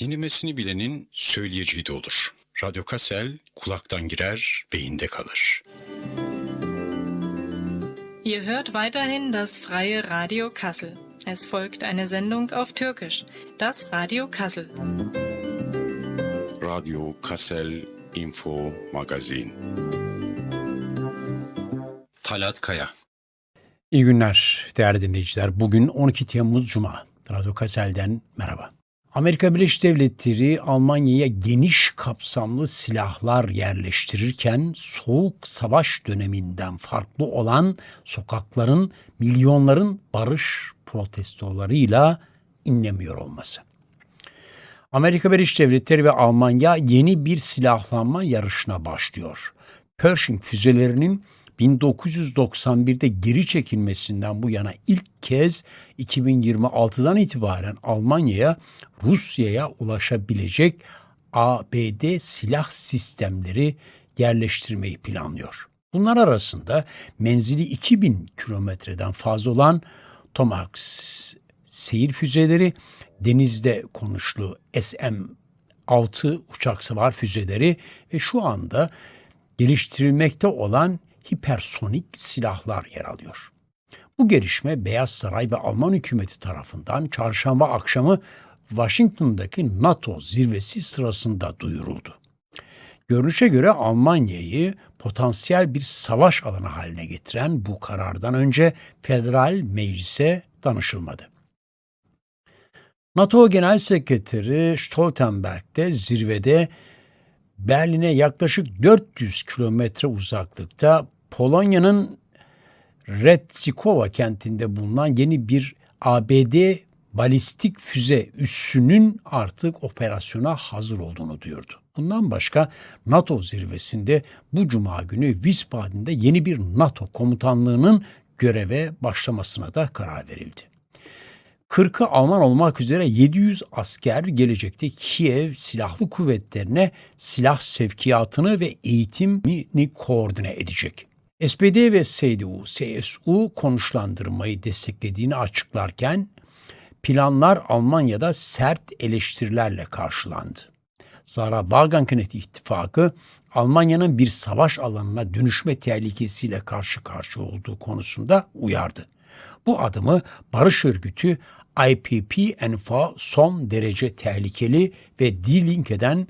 Dinlemesini bilenin söyleyeceği de olur. Radyo Kassel kulaktan girer, beyinde kalır. Ihr hört weiterhin das freie Radio Kassel. Es folgt eine Sendung auf Türkisch, das Radio Kassel. Radyo Kassel Info Magazin. Talat Kaya. İyi günler değerli dinleyiciler. Bugün 12 Temmuz Cuma. Radyo Kasel'den merhaba. Amerika Birleşik Devletleri Almanya'ya geniş kapsamlı silahlar yerleştirirken soğuk savaş döneminden farklı olan sokakların milyonların barış protestolarıyla inlemiyor olması. Amerika Birleşik Devletleri ve Almanya yeni bir silahlanma yarışına başlıyor. Pershing füzelerinin 1991'de geri çekilmesinden bu yana ilk kez 2026'dan itibaren Almanya'ya Rusya'ya ulaşabilecek ABD silah sistemleri yerleştirmeyi planlıyor. Bunlar arasında menzili 2000 kilometreden fazla olan Tomahawk seyir füzeleri, denizde konuşlu SM-6 uçak savar füzeleri ve şu anda geliştirilmekte olan hipersonik silahlar yer alıyor. Bu gelişme Beyaz Saray ve Alman hükümeti tarafından çarşamba akşamı Washington'daki NATO zirvesi sırasında duyuruldu. Görünüşe göre Almanya'yı potansiyel bir savaş alanı haline getiren bu karardan önce federal meclise danışılmadı. NATO Genel Sekreteri Stoltenberg de zirvede Berlin'e yaklaşık 400 kilometre uzaklıkta Polonya'nın Retsikova kentinde bulunan yeni bir ABD balistik füze üssünün artık operasyona hazır olduğunu duyurdu. Bundan başka NATO zirvesinde bu cuma günü Wiesbaden'de yeni bir NATO komutanlığının göreve başlamasına da karar verildi. 40'ı Alman olmak üzere 700 asker gelecekte Kiev silahlı kuvvetlerine silah sevkiyatını ve eğitimini koordine edecek. SPD ve CDU, CSU konuşlandırmayı desteklediğini açıklarken planlar Almanya'da sert eleştirilerle karşılandı. Zara Wagenknecht ittifakı Almanya'nın bir savaş alanına dönüşme tehlikesiyle karşı karşıya olduğu konusunda uyardı. Bu adımı barış örgütü IPP-NFA son derece tehlikeli ve D-Link'den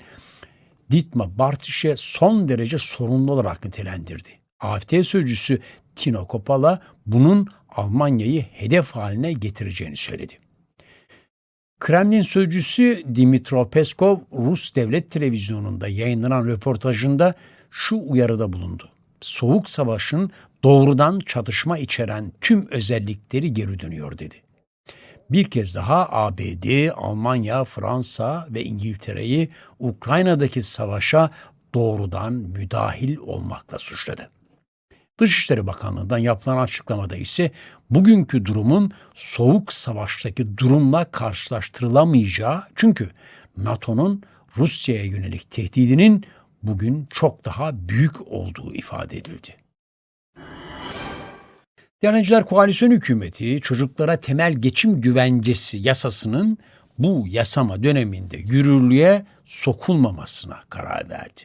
Dietmar Bartiş'e son derece sorunlu olarak nitelendirdi. AFD sözcüsü Tino Kopala bunun Almanya'yı hedef haline getireceğini söyledi. Kremlin sözcüsü Dimitro Peskov Rus devlet televizyonunda yayınlanan röportajında şu uyarıda bulundu. Soğuk savaşın doğrudan çatışma içeren tüm özellikleri geri dönüyor dedi. Bir kez daha ABD, Almanya, Fransa ve İngiltere'yi Ukrayna'daki savaşa doğrudan müdahil olmakla suçladı. Dışişleri Bakanlığı'ndan yapılan açıklamada ise bugünkü durumun soğuk savaştaki durumla karşılaştırılamayacağı çünkü NATO'nun Rusya'ya yönelik tehdidinin bugün çok daha büyük olduğu ifade edildi. Diyanet Koalisyon Hükümeti çocuklara temel geçim güvencesi yasasının bu yasama döneminde yürürlüğe sokulmamasına karar verdi.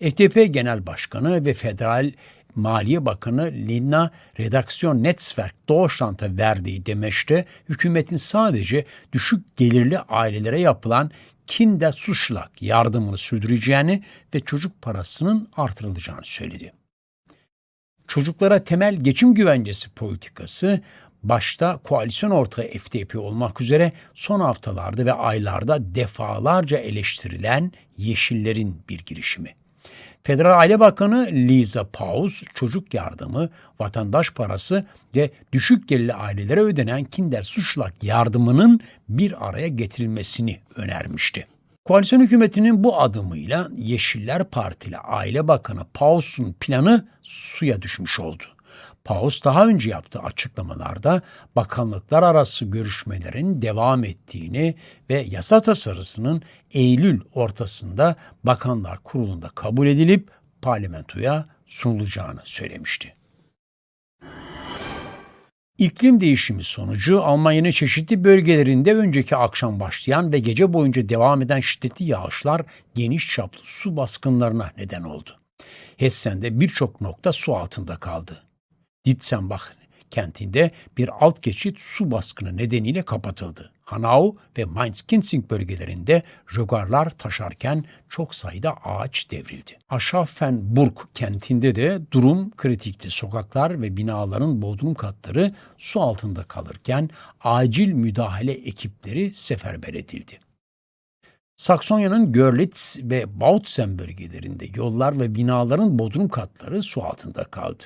FDP Genel Başkanı ve Federal Maliye Bakanı Lina Redaksiyon Netzwerk Deutschland'a verdiği demeçte hükümetin sadece düşük gelirli ailelere yapılan Kinder Suçlak yardımını sürdüreceğini ve çocuk parasının artırılacağını söyledi. Çocuklara temel geçim güvencesi politikası başta koalisyon ortağı FDP olmak üzere son haftalarda ve aylarda defalarca eleştirilen Yeşillerin bir girişimi. Federal Aile Bakanı Liza Paus çocuk yardımı, vatandaş parası ve düşük gelirli ailelere ödenen kinder suçlak yardımının bir araya getirilmesini önermişti. Koalisyon hükümetinin bu adımıyla Yeşiller Partili Aile Bakanı Paus'un planı suya düşmüş oldu. Paus daha önce yaptığı açıklamalarda bakanlıklar arası görüşmelerin devam ettiğini ve yasa tasarısının Eylül ortasında Bakanlar Kurulu'nda kabul edilip parlamentoya sunulacağını söylemişti. İklim değişimi sonucu Almanya'nın çeşitli bölgelerinde önceki akşam başlayan ve gece boyunca devam eden şiddetli yağışlar geniş çaplı su baskınlarına neden oldu. Hessen'de birçok nokta su altında kaldı. Ditzenbach kentinde bir alt geçit su baskını nedeniyle kapatıldı. Hanau ve Mainz-Kinzig bölgelerinde rögarlar taşarken çok sayıda ağaç devrildi. Aschaffenburg kentinde de durum kritikti. Sokaklar ve binaların bodrum katları su altında kalırken acil müdahale ekipleri seferber edildi. Saksonya'nın Görlitz ve Bautzen bölgelerinde yollar ve binaların bodrum katları su altında kaldı.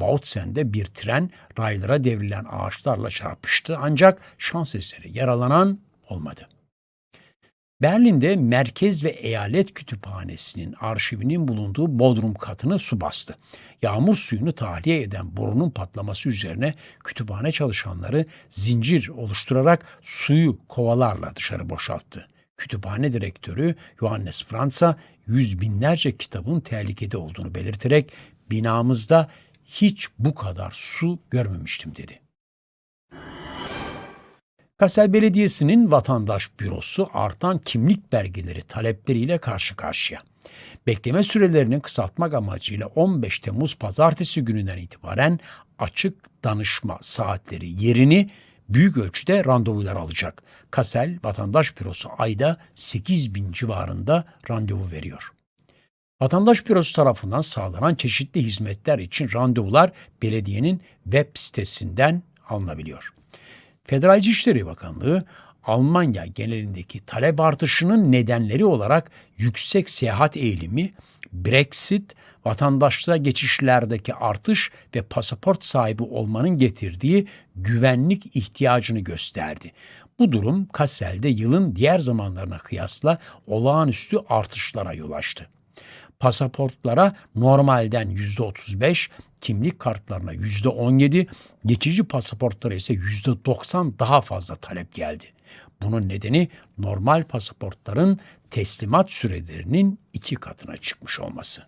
Bautzen'de bir tren raylara devrilen ağaçlarla çarpıştı ancak şans eseri yaralanan olmadı. Berlin'de merkez ve eyalet kütüphanesinin arşivinin bulunduğu bodrum katını su bastı. Yağmur suyunu tahliye eden borunun patlaması üzerine kütüphane çalışanları zincir oluşturarak suyu kovalarla dışarı boşalttı. Kütüphane direktörü Johannes Franza yüz binlerce kitabın tehlikede olduğunu belirterek binamızda hiç bu kadar su görmemiştim dedi. Kassel Belediyesi'nin vatandaş bürosu artan kimlik belgeleri talepleriyle karşı karşıya. Bekleme sürelerini kısaltmak amacıyla 15 Temmuz pazartesi gününden itibaren açık danışma saatleri yerini büyük ölçüde randevular alacak. Kassel Vatandaş Bürosu ayda 8 bin civarında randevu veriyor. Vatandaş Bürosu tarafından sağlanan çeşitli hizmetler için randevular belediyenin web sitesinden alınabiliyor. Federal İçişleri Bakanlığı Almanya genelindeki talep artışının nedenleri olarak yüksek seyahat eğilimi, Brexit, vatandaşlığa geçişlerdeki artış ve pasaport sahibi olmanın getirdiği güvenlik ihtiyacını gösterdi. Bu durum Kassel'de yılın diğer zamanlarına kıyasla olağanüstü artışlara yol açtı pasaportlara normalden %35, kimlik kartlarına %17, geçici pasaportlara ise %90 daha fazla talep geldi. Bunun nedeni normal pasaportların teslimat sürelerinin iki katına çıkmış olması.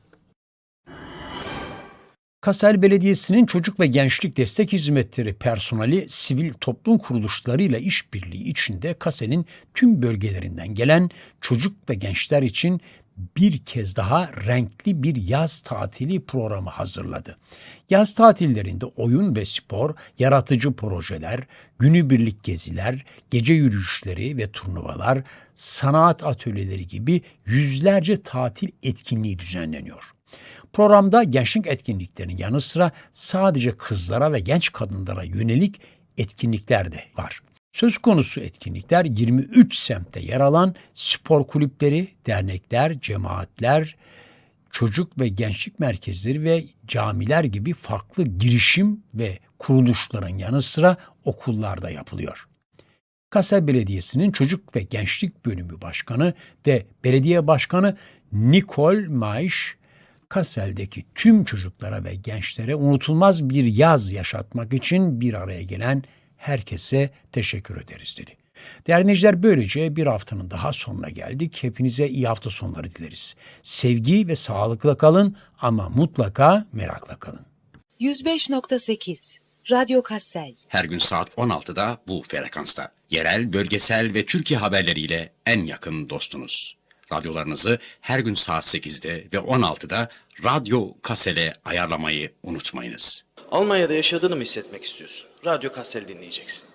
Kassel Belediyesi'nin çocuk ve gençlik destek hizmetleri personeli sivil toplum kuruluşlarıyla işbirliği içinde Kassel'in tüm bölgelerinden gelen çocuk ve gençler için bir kez daha renkli bir yaz tatili programı hazırladı. Yaz tatillerinde oyun ve spor, yaratıcı projeler, günübirlik geziler, gece yürüyüşleri ve turnuvalar, sanat atölyeleri gibi yüzlerce tatil etkinliği düzenleniyor. Programda gençlik etkinliklerinin yanı sıra sadece kızlara ve genç kadınlara yönelik etkinlikler de var. Söz konusu etkinlikler 23 semtte yer alan spor kulüpleri, dernekler, cemaatler, çocuk ve gençlik merkezleri ve camiler gibi farklı girişim ve kuruluşların yanı sıra okullarda yapılıyor. Kassel Belediyesi'nin Çocuk ve Gençlik Bölümü Başkanı ve Belediye Başkanı Nicole Maiş, Kassel'deki tüm çocuklara ve gençlere unutulmaz bir yaz yaşatmak için bir araya gelen herkese teşekkür ederiz dedi. Değerli dinleyiciler böylece bir haftanın daha sonuna geldik. Hepinize iyi hafta sonları dileriz. Sevgi ve sağlıkla kalın ama mutlaka merakla kalın. 105.8 Radyo Kassel Her gün saat 16'da bu frekansta. Yerel, bölgesel ve Türkiye haberleriyle en yakın dostunuz. Radyolarınızı her gün saat 8'de ve 16'da Radyo Kasel'e ayarlamayı unutmayınız. Almanya'da yaşadığını mı hissetmek istiyorsun? Radyo Kassel dinleyeceksin.